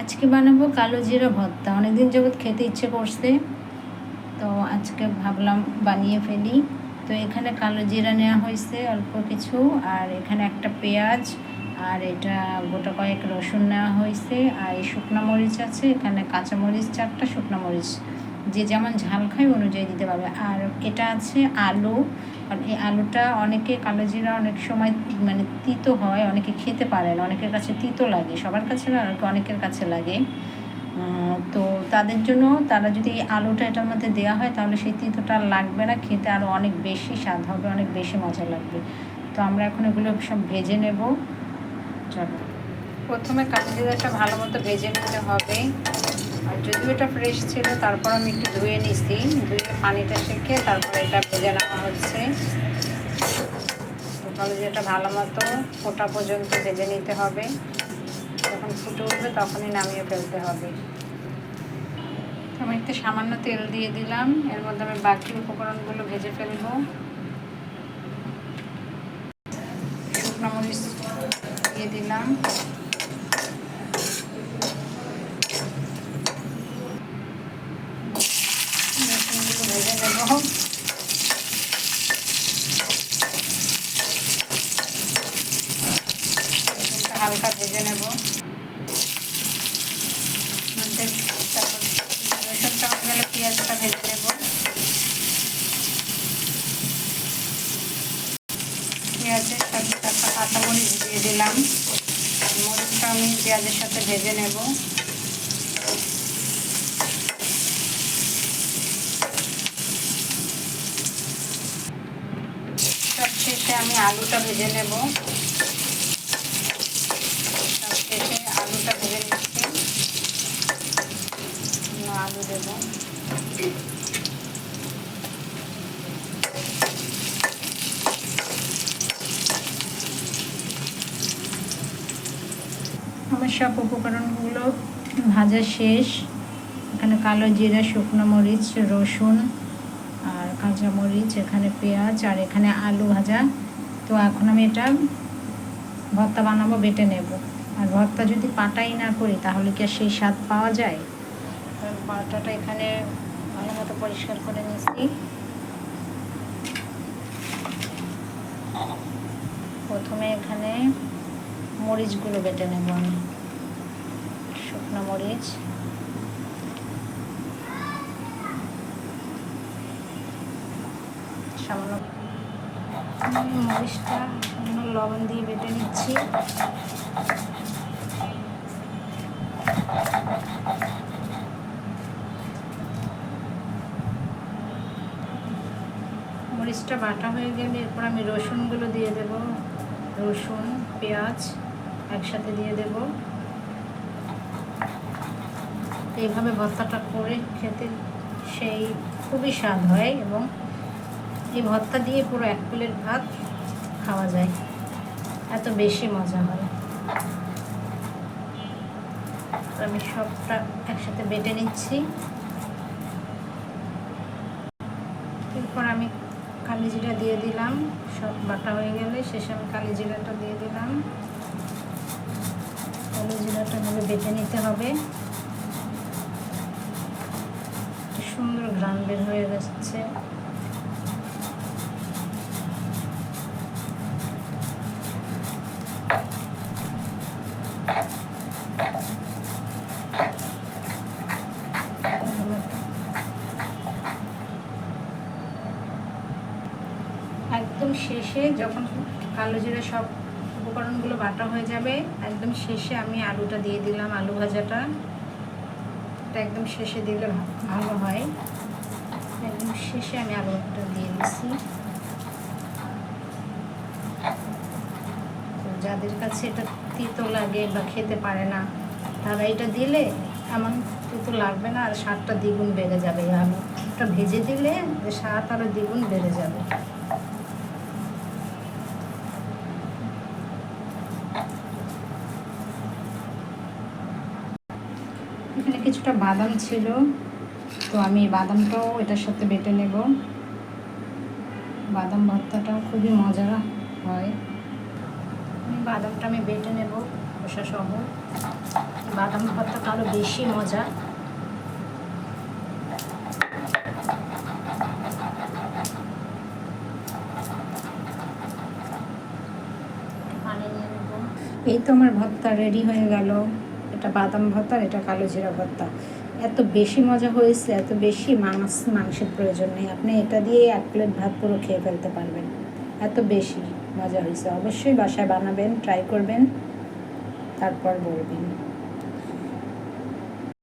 আজকে বানাবো কালো জিরা ভর্তা। অনেকদিন যাবৎ খেতে ইচ্ছে করছে। তো আজকে ভাবলাম বানিয়ে ফেলি। তো এখানে কালো জিরা নেওয়া হয়েছে অল্প কিছু। আর এখানে একটা পেঁয়াজ, আর এটা গোটা কয়েক রসুন নেওয়া হয়েছে। আর এই শুকনো মরিচ আছে, এখানে কাঁচা মরিচ চারটা, শুকনো মরিচ যে যেমন ঝাল খায় অনুযায়ী দিতে পারবে। আর এটা আছে আলু। আর এই আলুটা অনেকে কালো জিরা অনেক সময় মানে তিতো হয়, অনেকে খেতে পারে না, অনেকের কাছে তিতো লাগে, সবার কাছে না অনেকের কাছে লাগে। তো তাদের জন্য তারা যদি এই আলুটা এটার মধ্যে দেওয়া হয়, তাহলে সেই তিতোটা লাগবে না, খেতে আরও অনেক বেশি স্বাদ হবে, অনেক বেশি মজা লাগবে। তো আমরা এখন এগুলো সব ভেজে নেব। চলো। প্রথমে জিরাটা ভালো মতো ভেজে নিতে হবে। আর যদিও এটা ফ্রেশ ছিল, তারপর আমি একটু ধুয়ে নিছি। ধুয়ে পানিটা শেখে তারপরে এটা ভেজে নেওয়া হচ্ছে। তো যেটা ভালো মতো ফোটা পর্যন্ত ভেজে নিতে হবে। যখন ফুটে উঠবে তখনই নামিয়ে ফেলতে হবে। আমি একটু সামান্য তেল দিয়ে দিলাম। এর মধ্যে আমি বাকি উপকরণগুলো ভেজে ফেলব। শুকনো মরিচ দিয়ে দিলাম রসুনগুলো ভেজে নেব রসুনটা হালকা ভেজে নেব। পেঁয়াজটা ভেজে নেব। পেঁয়াজের সাথে দিয়ে দিলাম। মরিচটা আমি পেঁয়াজের সাথে ভেজে নেব। সব আমি আলুটা ভেজে নেব। শেষে আলুটা নিচ্ছি। আলু দেব। আমার সব উপকরণগুলো ভাজা শেষ। এখানে কালো জিরা, শুকনো মরিচ, রসুন আর কাঁচা মরিচ, এখানে পেঁয়াজ আর এখানে আলু ভাজা। তো এখন আমি এটা ভর্তা বানাবো, বেটে নেব। আর ভর্তা যদি পাটাই না করি, তাহলে কি আর সেই স্বাদ পাওয়া যায়? পাটাটা এখানে ভালো মতো পরিষ্কার করে নিচ্ছি। প্রথমে এখানে মরিচগুলো বেটে নেব আমি। শুকনো মরিচ। সামান্য মরিচটা লবণ দিয়ে বেটে নিচ্ছি। মরিচটা বাটা হয়ে গেলে এরপর আমি রসুনগুলো দিয়ে দেব। রসুন, পেঁয়াজ একসাথে দিয়ে দেব। এইভাবে ভর্তাটা করে খেতে সেই খুবই স্বাদ হয় এবং এই ভর্তা দিয়ে পুরো এক প্লেট ভাত খাওয়া যায়। এত বেশি মজা হয়। আমি সবটা একসাথে বেটে নিচ্ছি। এরপর আমি কালি জিরা দিয়ে দিলাম। সব বাটা হয়ে গেলে শেষে আমি কালি জিরাটা দিয়ে দিলাম। কালি জিরাটা ভালো বেটে নিতে হবে। সুন্দর গ্রাম বের হয়ে যাচ্ছে একদম শেষে যখন কালো জিরে সব উপকরণগুলো বাটা হয়ে যাবে, একদম শেষে আমি আলুটা দিয়ে দিলাম, আলু ভাজাটা। একদম শেষে দিলে ভালো হয়। একদম শেষে আমি আলুটা দিয়ে দিচ্ছি। তো যাদের কাছে এটা তিতো লাগে বা খেতে পারে না, তারা এটা দিলে এমন তিতো লাগবে না, আর স্বাদটা দ্বিগুণ বেড়ে যাবে। আলুটা ভেজে দিলে স্বাদ আরও দ্বিগুণ বেড়ে যাবে। এখানে কিছুটা বাদাম ছিল। তো আমি বাদামটাও এটার সাথে বেটে নেব। বাদাম ভর্তাটাও খুবই মজা হয়। বাদামটা আমি বেটে নেব খোসা সহ বাদাম ভর্তা আরও বেশি মজা। এই তো আমার ভর্তা রেডি হয়ে গেল। এটা বাদাম ভর্তা এটা কালো জিরা ভর্তা। এত বেশি মজা হয়েছে, এত বেশি মাংস মাংসের প্রয়োজন নেই। আপনি এটা দিয়ে এক প্লেট ভাত পুরো খেয়ে ফেলতে পারবেন। এত বেশি মজা হয়েছে। অবশ্যই বাসায় বানাবেন ট্রাই করবেন, তারপর বলবেন।